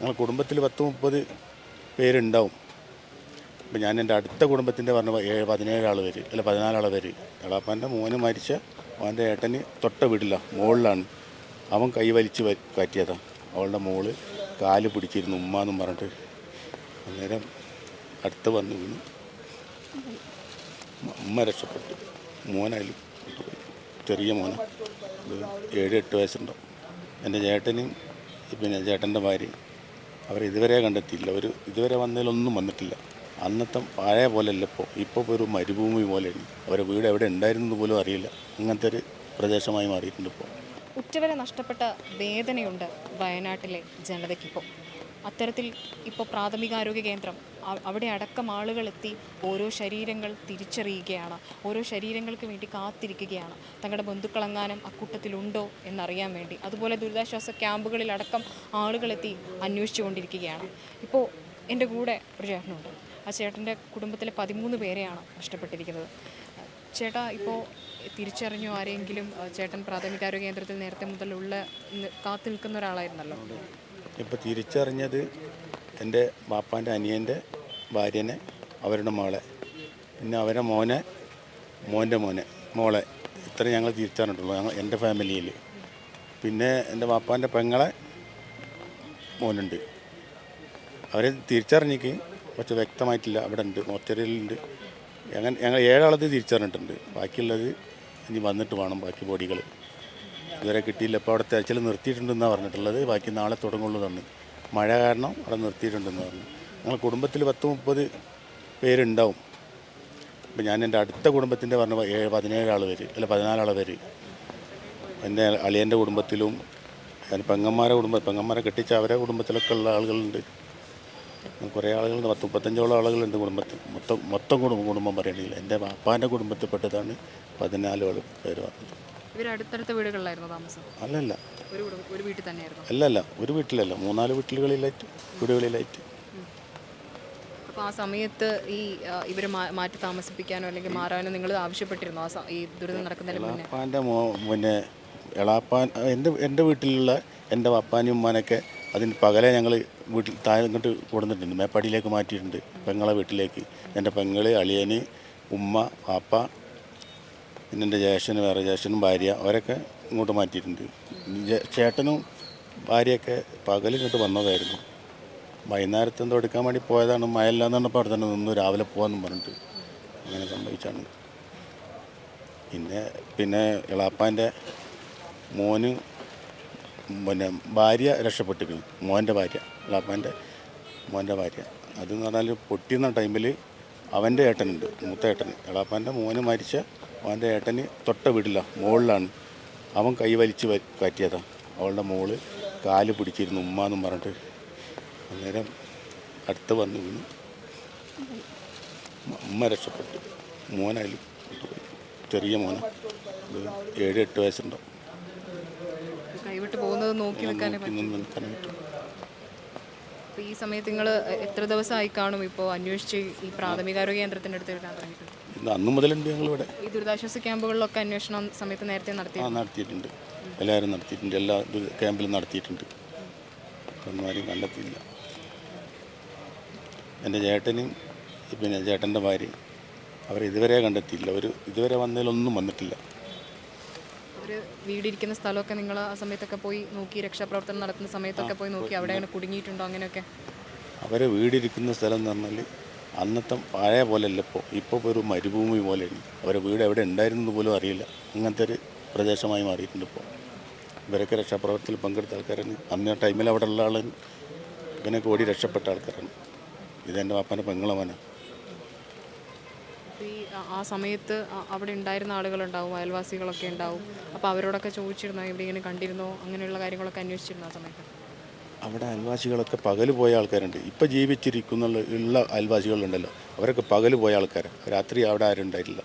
ഞങ്ങൾ കുടുംബത്തിൽ പത്ത് മുപ്പത് പേരുണ്ടാവും. ഇപ്പം ഞാൻ എന്റെ അടുത്ത കുടുംബത്തിന്റെ പറഞ്ഞ ഏഴ് പതിനേഴ് ആൾ പേര് അല്ല പതിനാലാൾ പേര് എളാപ്പാന്റെ മോന് മരിച്ച അവന്റെ ഏട്ടന് തൊട്ട വിടില്ല മുകളിലാണ് അവൻ കൈ വലിച്ച് കയറ്റിയതാണ് അവളുടെ മോൾ കാൽ പിടിച്ചിരുന്നു ഉമ്മ എന്നും പറഞ്ഞിട്ട്. അന്നേരം അടുത്ത് വന്ന് വീണു ഉമ്മ രക്ഷപ്പെട്ടു. മോനായാലും. ചെറിയ മോന. ഏഴ് എട്ട് വയസ്സുണ്ടാവും. എന്റെ ചേട്ടനും പിന്നെ ചേട്ടന്റെ ഭാര്യയും അവർ ഇതുവരെ കണ്ടെത്തിയില്ല അവർ ഇതുവരെ വന്നതിലൊന്നും വന്നിട്ടില്ല. അന്നത്തെ പഴയ പോലെയല്ല ഇപ്പോൾ. ഇപ്പോൾ ഒരു മരുഭൂമി പോലെയാണ്. അവരെ വീട് എവിടെ ഉണ്ടായിരുന്നത് പോലും അറിയില്ല. അങ്ങനത്തെ ഒരു പ്രദേശമായി മാറിയിട്ടുണ്ട് ഇപ്പോൾ. ഉറ്റവരെ നഷ്ടപ്പെട്ട വേദനയുണ്ട് വയനാട്ടിലെ ജനതയ്ക്കിപ്പോൾ. അത്തരത്തിൽ ഇപ്പോൾ പ്രാഥമികാരോഗ്യ കേന്ദ്രം അവിടെ അടക്കം ആളുകളെത്തി ഓരോ ശരീരങ്ങൾ തിരിച്ചറിയുകയാണ്. ഓരോ ശരീരങ്ങൾക്ക് വേണ്ടി കാത്തിരിക്കുകയാണ്. തങ്ങളുടെ ബന്ധുക്കളെങ്ങാനും അക്കൂട്ടത്തിലുണ്ടോ എന്നറിയാൻ വേണ്ടി. അതുപോലെ ദുരിതാശ്വാസ ക്യാമ്പുകളിലടക്കം ആളുകളെത്തി അന്വേഷിച്ചു കൊണ്ടിരിക്കുകയാണ് ഇപ്പോൾ എന്റെ കൂടെ ഒരു ചേട്ടനുണ്ട്. ആ ചേട്ടന്റെ കുടുംബത്തിലെ പതിമൂന്ന് പേരെയാണ് നഷ്ടപ്പെട്ടിരിക്കുന്നത്. ചേട്ടാ ഇപ്പോൾ തിരിച്ചറിഞ്ഞോ ആരെങ്കിലും ചേട്ടൻ പ്രാഥമികാരോഗ്യ കേന്ദ്രത്തിൽ നേരത്തെ മുതലുള്ള കാത്തു നിൽക്കുന്ന ഒരാളായിരുന്നല്ലോ. ഇപ്പോൾ തിരിച്ചറിഞ്ഞത് എന്റെ ബാപ്പാന്റെ അനിയന്റെ ഭാര്യനെ അവരുടെ മോളെ. പിന്നെ അവരുടെ മോനെ മോന്റെ മോനെ മോളെ. ഇത്ര ഞങ്ങൾ തിരിച്ചറിഞ്ഞിട്ടുള്ളൂ ഞങ്ങൾ എന്റെ ഫാമിലിയിൽ. പിന്നെ എന്റെ ബാപ്പാന്റെ പെങ്ങളെ മോനുണ്ട്. അവരെ തിരിച്ചറിഞ്ഞിക്ക് കുറച്ച് വ്യക്തമായിട്ടില്ല അവിടെ ഉണ്ട് മോർച്ചറിയിലുണ്ട് ഞങ്ങൾ ഞങ്ങൾ ഏഴാളത് തിരിച്ചറിഞ്ഞിട്ടുണ്ട്. ബാക്കിയുള്ളത് ഇനി വന്നിട്ട് വേണം ബാക്കി ബോഡികൾ. ഇതുവരെ കിട്ടിയില്ല. ഇപ്പോൾ അവിടെ തെരച്ചിൽ നിർത്തിയിട്ടുണ്ടെന്നാണ് പറഞ്ഞിട്ടുള്ളത്. ബാക്കി നാളെ തുടങ്ങുള്ളൂ തന്നെ. മഴ കാരണം അവിടെ നിർത്തിയിട്ടുണ്ടെന്ന് പറഞ്ഞു ഞങ്ങൾ കുടുംബത്തിൽ പത്ത് മുപ്പത് പേരുണ്ടാവും. ഇപ്പം ഞാൻ എന്റെ അടുത്ത കുടുംബത്തിന്റെ പറഞ്ഞ ഏഴ് ആൾ പേര് അല്ല പതിനാലാൾ പേര്. എന്റെ അളിയന്റെ കുടുംബത്തിലും ഞാൻ പെങ്ങന്മാരെ കുടുംബം പെങ്ങന്മാരെ കെട്ടിച്ച് അവരെ കുടുംബത്തിലൊക്കെ ഉള്ള ആളുകളുണ്ട്. കുറേ ആളുകളുണ്ട്. പത്ത് മുപ്പത്തഞ്ചോളം ആളുകളുണ്ട് കുടുംബത്തിൽ. മൊത്തം മൊത്തം കുടുംബം കുടുംബം പറയണമെങ്കിൽ എന്റെ പാപ്പാന്റെ കുടുംബത്തിൽപ്പെട്ടതാണ് പതിനാലോളം പേര് പറഞ്ഞത് ഇവർ അടുത്തടുത്ത വീടുകളിലായിരുന്നു താമസം? അല്ലല്ല. ഒരു ഒരു വീട്ടിൽ തന്നെയായിരുന്നു? അല്ലല്ല ഒരു വീട്ടിലല്ല. മൂന്നാൽ വീട്ടിലുകളിലായിട്ട് വീടുകളിലായിട്ട്. അപ്പോൾ ആ സമയത്ത് ഈ ഇവരെ മാറ്റി താമസിപ്പിക്കാനോ അല്ലെങ്കിൽ മാറാനോ നിങ്ങൾ ആവശ്യപ്പെട്ടിരുന്നു? ആ ഈ ദുരിതം നടക്കുന്നതിന് മുന്നേ? എളാപ്പാന്റെ പിന്നെ എളാപ്പാൻ എന്റെ എന്റെ വീട്ടിലുള്ള എന്റെ പപ്പാനും ഉമ്മാനൊക്കെ അതിന് പകലെ ഞങ്ങൾ വീട്ടിൽ താഴെ ഇങ്ങോട്ട് കൊടുത്തിട്ടുണ്ട് മേപ്പാടിയിലേക്ക് മാറ്റിയിട്ടുണ്ട്. പെങ്ങളെ വീട്ടിലേക്ക്. എന്റെ പെങ്ങൾ അളിയന് ഉമ്മ പാപ്പ പിന്നെ എന്റെ ജ്യേഷ്ഠന് വേറെ ജ്യേഷ്ഠനും ഭാര്യ അവരൊക്കെ ഇങ്ങോട്ട് മാറ്റിയിട്ടുണ്ട്. ചേട്ടനും ഭാര്യയൊക്കെ പകൽ ഇങ്ങോട്ട് വന്നതായിരുന്നു. വൈകുന്നേരത്ത് എന്തോ എടുക്കാൻ വേണ്ടി പോയതാണ്. മഴയില്ലാന്ന് പറഞ്ഞപ്പോൾ അവിടെ തന്നെ നിന്ന് രാവിലെ പോകാമെന്നും പറഞ്ഞിട്ട് അങ്ങനെ സംഭവിച്ചാണ്. പിന്നെ പിന്നെ ഇളാപ്പാന്റെ മോന് പിന്നെ ഭാര്യ രക്ഷപ്പെട്ടിരിക്കുന്നു. മോന്റെ ഭാര്യ ഇളാപ്പാന്റെ മോന്റെ ഭാര്യ. അതെന്ന് പറഞ്ഞാൽ പൊട്ടിയുന്ന ടൈമിൽ അവന്റെ ഏട്ടനുണ്ട് മൂത്ത ഏട്ടൻ. ഇളാപ്പാന്റെ മോന് മരിച്ച അവന്റെ ഏട്ടന് തൊട്ട വീട്ടില്ല മുകളിലാണ് അവൻ കൈ വലിച്ച് കയറ്റിയതാണ് അവളുടെ മോൾ കാൽ പിടിച്ചിരുന്നു ഉമ്മ എന്നും പറഞ്ഞിട്ട്. അന്നേരം അടുത്ത് വന്ന് വീണു. ഉമ്മ രക്ഷപ്പെട്ടു. മോനായാലും. ചെറിയ മോന. ഏഴ് എട്ട് വയസ്സുണ്ടാവും. കൈവിട്ട് പോകുന്നത് നോക്കി നിൽക്കാൻ പറ്റും. അപ്പോൾ ഈ സമയത്ത് നിങ്ങൾ എത്ര ദിവസമായി കാണും? ഇപ്പോൾ അന്വേഷിച്ച് ഈ പ്രാഥമികാരോഗ്യ കേന്ദ്രത്തിന്റെ അടുത്ത് വരാൻ തുടങ്ങിയിട്ടുണ്ട് അന്ന് മുതലുണ്ട് ഞങ്ങളിവിടെ. ഈ ദുരിതാശ്വാസ ക്യാമ്പുകളിലൊക്കെ അന്വേഷണം സമയത്ത് നേരത്തെ നടത്തി നടത്തിയിട്ടുണ്ട്. എല്ലാവരും നടത്തിയിട്ടുണ്ട്. എല്ലാ ക്യാമ്പിലും നടത്തിയിട്ടുണ്ട്. ഒന്നും ആരും കണ്ടെത്തിയില്ല. എന്റെ ചേട്ടനും പിന്നെ ചേട്ടന്റെ ഭാര്യയും അവർ ഇതുവരെ കണ്ടെത്തിയില്ല. അവർ ഇതുവരെ വന്നതിലൊന്നും വന്നിട്ടില്ല. അവർ വീടിരിക്കുന്ന സ്ഥലമൊക്കെ നിങ്ങൾ ആ സമയത്തൊക്കെ പോയി നോക്കി രക്ഷാപ്രവർത്തനം നടത്തുന്ന സമയത്തൊക്കെ പോയി നോക്കി അവിടെ അങ്ങനെ കുടുങ്ങിയിട്ടുണ്ടോ അങ്ങനെയൊക്കെ? അവരെ വീടിരിക്കുന്ന സ്ഥലം എന്ന് പറഞ്ഞാൽ അന്നത്തെ പഴയ പോലെയല്ല ഇപ്പോൾ. ഇപ്പോൾ ഒരു മരുഭൂമി പോലെയാണ്. അവരെ വീട് എവിടെ ഉണ്ടായിരുന്നത് പോലും അറിയില്ല. അങ്ങനത്തെ ഒരു പ്രദേശമായി മാറിയിട്ടുണ്ട് ഇപ്പോൾ. ഇവരൊക്കെ രക്ഷാപ്രവർത്തനത്തിൽ പങ്കെടുത്ത ആൾക്കാരാണ്. അന്ന് ടൈമിൽ അവിടെ ഉള്ള ആൾ ഇങ്ങനെയൊക്കെ ഓടി രക്ഷപ്പെട്ട ആൾക്കാരാണ്. ഇതെന്റെ പാപ്പാന്റെ പെങ്ങളവനാണ് അപ്പോൾ ഈ ആ- സമയത്ത് അവിടെ ഉണ്ടായിരുന്ന ആളുകളുണ്ടാവും അയൽവാസികളൊക്കെ ഉണ്ടാവും. അപ്പോൾ അവരോടൊക്കെ ചോദിച്ചിരുന്നോ ഇവിടെ ഇങ്ങനെ കണ്ടിരുന്നോ അങ്ങനെയുള്ള കാര്യങ്ങളൊക്കെ അന്വേഷിച്ചിരുന്നോ ആ സമയത്ത്? അവിടെ അയൽവാസികളൊക്കെ പകൽ പോയ ആൾക്കാരുണ്ട്. ഇപ്പോൾ ജീവിച്ചിരിക്കുന്ന ഉള്ള അയൽവാസികളുണ്ടല്ലോ. അവരൊക്കെ പകൽ പോയ ആൾക്കാരാണ് രാത്രി അവിടെ ആരും ഉണ്ടായിട്ടില്ല.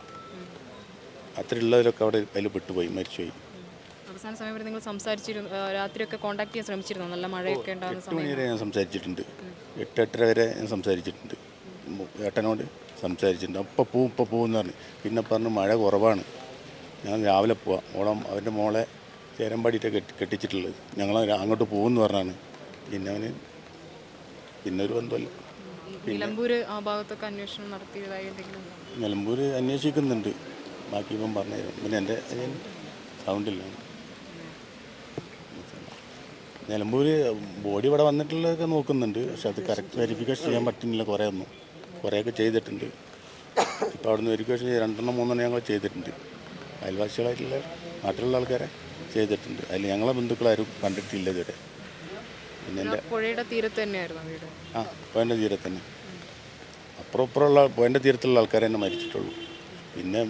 അത്ര ഉള്ളവരൊക്കെ അവിടെ അതിൽ പെട്ടുപോയി മരിച്ചുപോയി. അവസാന സമയം വരെ നിങ്ങൾ സംസാരിച്ചിരുന്നു രാത്രിയൊക്കെ കോൺടാക്ട് ചെയ്യാൻ ശ്രമിച്ചിരുന്നു? നല്ല മഴയൊക്കെ ഉണ്ടാകുന്ന സമയം ഞാൻ സംസാരിച്ചിട്ടുണ്ട്. എട്ട് എട്ടര വരെ ഞാൻ സംസാരിച്ചിട്ടുണ്ട്. ഏട്ടനോട് സംസാരിച്ചിട്ടുണ്ട്. അപ്പോൾ പോവും ഇപ്പോൾ പോവും എന്ന് പറഞ്ഞു. പിന്നെ പറഞ്ഞു മഴ കുറവാണ്. ഞാൻ രാവിലെ പോവാം. ഓളം അവന്റെ മോളെ ചേരമ്പാടിയിട്ട് കെട്ടി കെട്ടിച്ചിട്ടുള്ളത്. ഞങ്ങൾ അങ്ങോട്ട് പോകുമെന്ന് പറഞ്ഞാണ്. പിന്നെ അവന് പിന്നെ ഒരു ബന്ധമല്ല ഈ നിലമ്പൂര് ആ ഭാഗത്തൊക്കെ അന്വേഷണം നടത്തിയതായി? നിലമ്പൂർ അന്വേഷിക്കുന്നുണ്ട്. ബാക്കി ഇപ്പം പറഞ്ഞുതരും. പിന്നെ എന്റെ സൗണ്ടില്ല. നിലമ്പൂർ ബോഡി ഇവിടെ വന്നിട്ടുള്ളതൊക്കെ നോക്കുന്നുണ്ട്. പക്ഷെ അത് കറക്റ്റ് വെരിഫിക്കേഷൻ ചെയ്യാൻ പറ്റുന്നില്ല. കുറേ ഒന്നും. കുറേയൊക്കെ ചെയ്തിട്ടുണ്ട്. ഇപ്പോൾ അവിടുന്ന് വെരിഫിക്കേഷൻ രണ്ടെണ്ണം മൂന്നെണ്ണം ഞങ്ങൾ ചെയ്തിട്ടുണ്ട്. അയൽവാസികളായിട്ടുള്ള നാട്ടിലുള്ള ആൾക്കാരെ ചെയ്തിട്ടുണ്ട്. അതിൽ ഞങ്ങളെ ബന്ധുക്കളാരും കണ്ടിട്ടില്ല ഇതുവരെ. പിന്നെ എന്റെ പുഴയുടെ തീരത്ത് തന്നെയായിരുന്നു വീട്. ആ പോയിന്റെ തീരത്ത് തന്നെ. അപ്പുറം ഇപ്പുറമുള്ള പോയിന്റെ തീരത്തുള്ള ആൾക്കാരെ തന്നെ മരിച്ചിട്ടുള്ളൂ. പിന്നെ